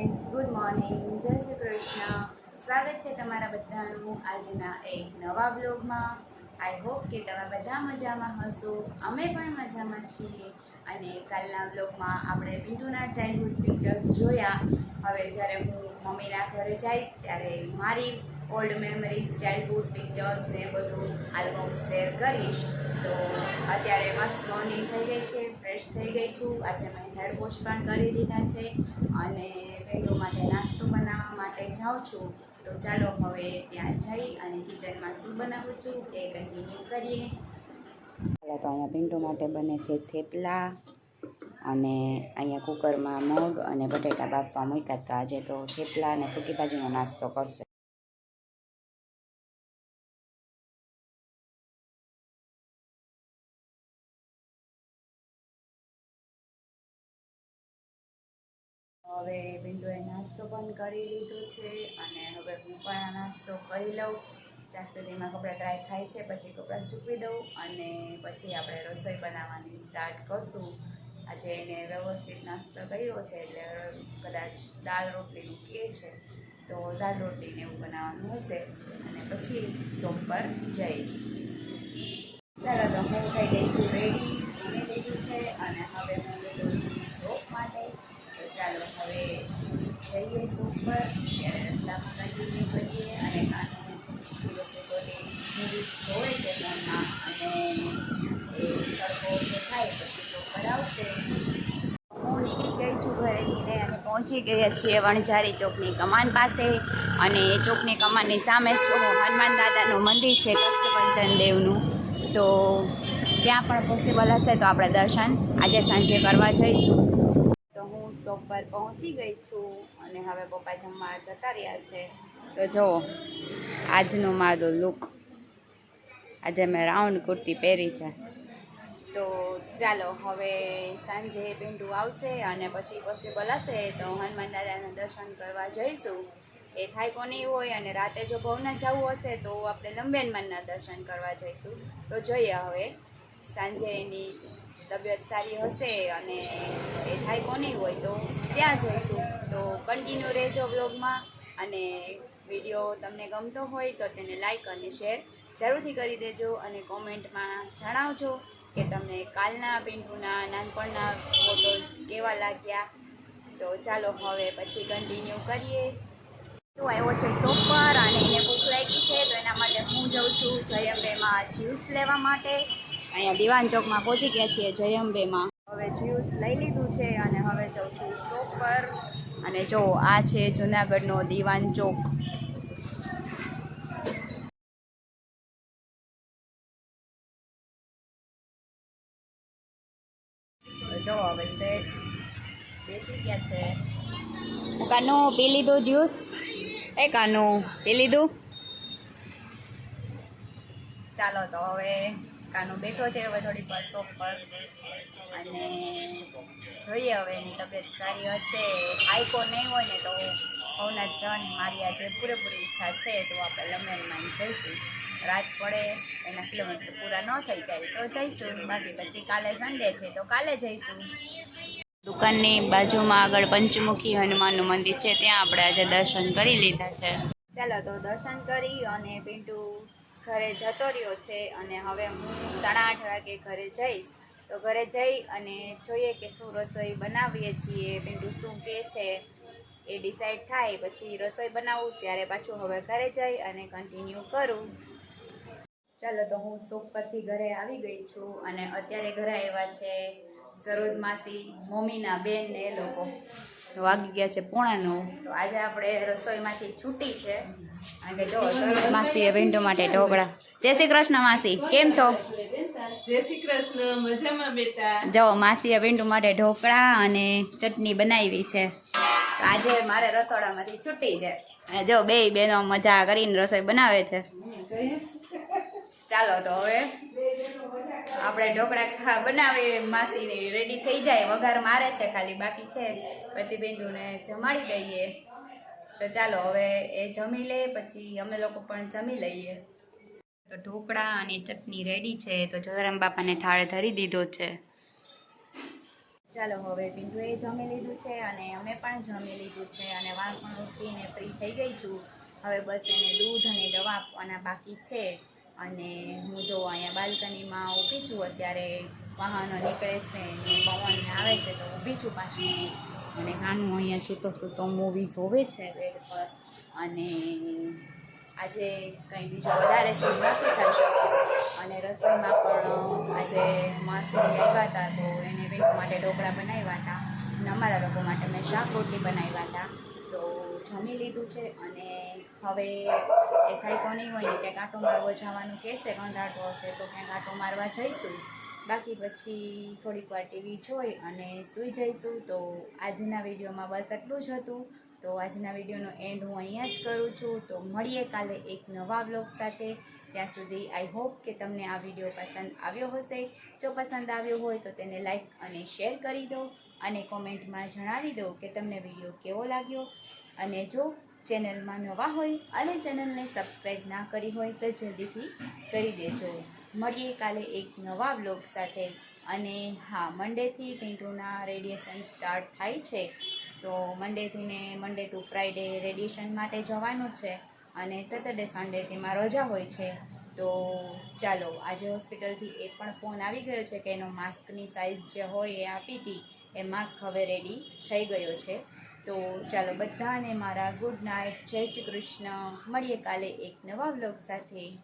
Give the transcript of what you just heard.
Friends good morning. જય શ્રી કૃષ્ણ. સ્વાગત છે તમારા બધાનું આજના એક નવા બ્લોગમાં આઈ હોપ કે તમે બધા મજામાં હશો. અમે પણ મજામાં છીએ. અને કાલના બ્લોગમાં આપણે પિન્ટુના ચાઇલ્ડહુડ પિક્ચર્સ જોયા. હવે જ્યારે હું મમ્મીના ઘરે જઈશ ત્યારે મારી ઓલ્ડ મેમરીઝ ચાઇલ્ડહુડ પિક્ચર્સ ને બધું આલ્બમ શેર કરીશ. તો અત્યારે મસ્ત મોર્નિંગ થઈ ગઈ છે ફ્રેશ થઈ ગઈ છું. આજે મેં હેર વોશ પણ કરી લીધા છે અને પેલો માટે નાસ્તો બનાવવા માટે જાઉં છું. તો ચાલો હવે ત્યાં જઈ અને કિચનમાં શું બનાવું છું એ કન્ટિન્યુ કરીએ. પહેલાં તો અહીંયા પિન્ટુ માટે બને છે થેપલા અને અહીંયા કુકરમાં મગ અને બટેટા બાફવા મૂક્યા તો આજે તો થેપલા અને સૂકી ભાજીનો નાસ્તો કરશે. હવે બિંદુએ નાસ્તો પણ કરી લીધો છે અને હવે હું પણ આ નાસ્તો કરી લઉં. ત્યાં સુધીમાં કપડાં ડ્રાય થાય છે, પછી કપડાં સૂકવી દઉં અને પછી આપણે રસોઈ બનાવવાની સ્ટાર્ટ કરશું. આજે એને વ્યવસ્થિત નાસ્તો કર્યો છે એટલે કદાચ દાળ રોટલીનું કે છે, તો દાળ રોટલીને એવું બનાવવાનું હશે અને પછી શોપ પર જઈશ. ચાલો તો હું થઈ છું રેડી જમી લીધું છે અને હવે હું ચાલો, હવે જઈએ પર ત્યારે રસ્તામાં કન્ટિન્યુ કરીએ અને કાનો છે ફોનમાં અને એ સરખો ઓછો થાય પછી પર આવશે હું નીકળી ગઈ છું ઘરેથી અને પહોંચી ગયા છીએ વણઝારી ચોકની કમાન પાસે અને એ ચોકની કમાનની સામે હનુમાન દાદાનું મંદિર છે, કષ્ટભંજન દેવનું. તો ત્યાં પણ પોસિબલ હશે તો આપણે દર્શન. આજે સાંજે કરવા જઈશું. શોપ પર પહોંચી ગઈ છું અને હવે પપ્પા જમવા જતા રહ્યા છે. તો જુઓ આજનો મારો લુક આજે મેં રાઉન્ડ કુર્તી પહેરી છે. તો ચાલો, હવે સાંજે પિન્ટુ આવશે અને પછી પોસિબલ હશે તો હનુમાન દાદાના દર્શન કરવા જઈશું. એ થાય કોની હોય અને રાતે જો ભવના જવું હશે તો આપણે લંબેનમાનના દર્શન કરવા જઈશું. તો જોઈએ હવે સાંજે એની તબિયત સારી હશે અને એ થાય કોની હોય તો ત્યાં જઈશું તો કન્ટિન્યુ રહેજો બ્લોગમાં અને વીડિયો તમને ગમતો હોય તો તેને લાઇક અને શેર જરૂરથી કરી દેજો અને કોમેન્ટમાં જણાવજો કે તમને કાલના પિન્ટુના નાનપણના ફોટોઝ કેવા લાગ્યા. તો ચાલો હવે પછી કન્ટિન્યુ કરીએ. તો આવ્યો છે સોપર પર અને એને ભૂખ લાગી છે, તો એના માટે હું જાઉં છું જયંબેમાં જ્યુસ લેવા માટે. અહીંયા દિવાન ચોકમાં પહોંચી ગયા છીએ જયંબેમાં. હવે જ્યુસ લઈ લીધું છે અને હવે જઉં છું ચોક પર અને જો આ છે જુનાગઢનો દિવાન ચોક. જો હવે સેટ બેસી ગયા છે. કાનુ પી લીધું જ્યુસ? એ પી લીધું? ચાલો તો હવે કાનુ બેઠો છે હવે થોડી વાર શોપ પર. અને જોઈએ હવે એની તબિયત સારી હશે. આઈકો નહીં હોય ને તો ભવનાથ જવાની મારી આજે પૂરેપૂરી ઈચ્છા છે તો આપણે લમેલમાં જઈશું. રાત પડે, એના કિલોમીટર પૂરા ન થઈ જાય તો જઈશું. બાકી પછી કાલે સન્ડે છે તો કાલે જઈશું. દુકાનની બાજુમાં આગળ પંચમુખી હનુમાનનું મંદિર છે. ત્યાં આપણે આજે દર્શન કરી લીધા છે. ચાલો તો દર્શન કરી અને પિન્ટુ ઘરે જતો રહ્યો છે અને હવે હું સાડા આઠ વાગે ઘરે જઈશ. તો ઘરે જઈ અને જોઈએ કે શું રસોઈ બનાવીએ છીએ. પિન્ટુ શું કહે છે એ ડિસાઈડ થાય. પછી રસોઈ બનાવું, ત્યારે પાછું હવે ઘરે જઈ અને કન્ટિન્યુ કરું. ચાલો તો હું શોપ પરથી ઘરે આવી ગઈ છું અને અત્યારે ઘરે આવ્યા છે સરોજ માસી, મમ્મીના બેન ને એ લોકો. વાગી ગયા છે પોણા તો આજે આપણે રસોઈમાંથી છૂટી છે. માસીએ વિન્ડો માટે ઢોકળા. જય શ્રી કૃષ્ણ માસી. કેમ છો? જય શ્રી કૃષ્ણ. મજામાં બેટા? જો માસીએ વિન્ડો માટે ઢોકળા અને ચટણી બનાવી છે. આજે મારે રસોડામાંથી છૂટી છે. અને જો બે બેનો મજા કરીને રસોઈ બનાવે છે. ચાલો તો હવે આપણે ઢોકળા ખા બનાવી માસીની રેડી થઈ જાય. વઘાર મારે છે ખાલી બાકી છે. પછી બિંદુને જમાડી દઈએ. તો ચાલો હવે એ જમી લે પછી અમે લોકો પણ જમી લઈએ. તો ઢોકળા અને ચટણી રેડી છે તો જલારામ બાપાને થાળ ધરી દીધો છે. ચાલો હવે પિન્ટુએ જમી લીધું છે અને અમે પણ જમી લીધું છે અને વાસણ ઉઠીને ફ્રી થઈ ગઈ છું. હવે બસ એને દૂધ અને દવા આપવાના બાકી છે અને હું જો અહીંયા બાલ્કનીમાં ઊભી છું અત્યારે વાહનો નીકળે છે પવન આવે છે તો ઊભી છું પાછી અને કાનું અહીંયા સૂતો સૂતો મૂવી જોવે છે બેડ પર. અને આજે કંઈ બીજું વધારે સીન નથી થઈ શક્યું. અને રસોઈમાં પણ આજે માસી આવ્યા હતા તો એને બેંક માટે ઢોકળા બનાવ્યા હતા. અને અમારા લોકો માટે મેં શાક રોટલી બનાવ્યા હતા. તો જમી લીધું છે અને હવે એ થાય નહીં હોય ને, ક્યાંક આંટો મારવા જવાનું કહેશે કંટાળતો હશે, તો ક્યાંક આંટો મારવા જઈશું. બાકી પછી થોડીક વાર ટીવી જોઈ અને સૂઈ જઈશું. તો આજના વિડીયોમાં બસ એટલું જ હતું. તો આજના વિડીયોનો એન્ડ હું અહીંયા જ કરું છું. તો મળીએ કાલે એક નવા બ્લોગ સાથે. ત્યાં સુધી આઈ હોપ કે તમને આ વીડિયો પસંદ આવ્યો હશે. જો પસંદ આવ્યો હોય તો તેને લાઈક અને શેર કરી દો અને કોમેન્ટમાં જણાવી દો કે તમને વીડિયો કેવો લાગ્યો. અને જો ચેનલમાં નવા હોય અને ચેનલને સબસ્ક્રાઈબ ના કરી હોય તો જલ્દીથી કરી દેજો. મળીએ કાલે એક નવા બ્લોગ સાથે. અને હા મંડેથી પિન્ટુના રેડિયેશન સ્ટાર્ટ થાય છે. તો મંડેથી ને મંડે ટુ ફ્રાઈડે રેડિયેશન માટે જવાનું છે. અને સેટરડે સન્ડેથી માં રજા હોય છે. તો ચાલો, આજે હોસ્પિટલથી એ પણ ફોન આવી ગયો છે કે એનો માસ્કની સાઇઝ જે હોય એ આપી હતી. એ માસ્ક હવે રેડી થઈ ગયો છે. તો ચાલો, બધાને મારા ગુડ નાઇટ જય શ્રી કૃષ્ણ. મળીએ કાલે એક નવા બ્લોગ સાથે.